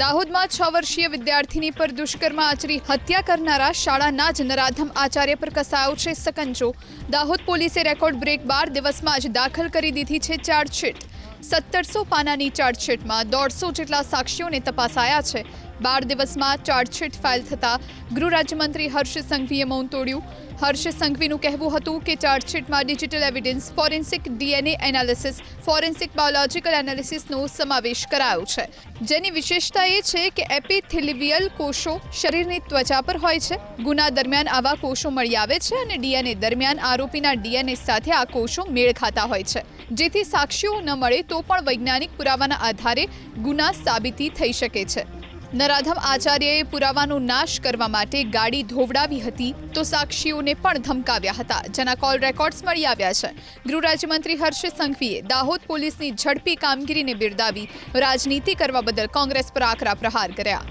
દાહોદમાં છ વર્ષીય વિદ્યાર્થીની પર દુષ્કર્મ આચરી હત્યા કરનારા શાળાના જ નરાધમ આચાર્ય પર કસાયો છે સકંજો. દાહોદ પોલીસે રેકોર્ડ બ્રેક બાર દિવસમાં જ દાખલ કરી દીધી છે ચાર્જશીટ. સત્તરસો પાનાની ચાર્જશીટમાં દોઢસો જેટલા સાક્ષીઓને તપાસાયા છે. બાર દિવસમાં ચાર્જશીટ ફાઇલ થતાં ગૃહ રાજ્યમંત્રી હર્ષ સંઘવીએ મૌન તોડ્યું. હર્ષ સંઘવીનું કહેવું હતું કે ચાર્જશીટમાં digital evidence, forensic DNA analysis, forensic biological એનાલિસિસનો સમાવેશ કરાયો છે. જેની વિશેષતા એ છે કે એપિથિલિવિયલ કોષો શરીરની ત્વચા પર હોય છે. ગુના દરમિયાન આવા કોષો મળી આવે છે અને ડીએનએ દરમિયાન આરોપીના ડીએનએ સાથે આ કોષો મેળ ખાતા હોય છે. જેથી સાક્ષીઓ ન મળે તો પણ વૈજ્ઞાનિક પુરાવાના આધારે ગુના સાબિતી થઈ શકે છે. નરાધમ આચાર્યએ પુરાવાનો નાશ કરવા માટે ગાડી ધોવડાવી હતી તો સાક્ષીઓને પણ ધમકાવ્યા હતા, જેના કોલ રેકોર્ડ્સ મળી આવ્યા છે. ગૃહ રાજ્યમંત્રી હર્ષ સંઘવીએ દાહોદ પોલીસની ઝડપી કામગીરીને બિરદાવી રાજનીતિ કરવા બદલ કોંગ્રેસ પર આકરા પ્રહાર કર્યા.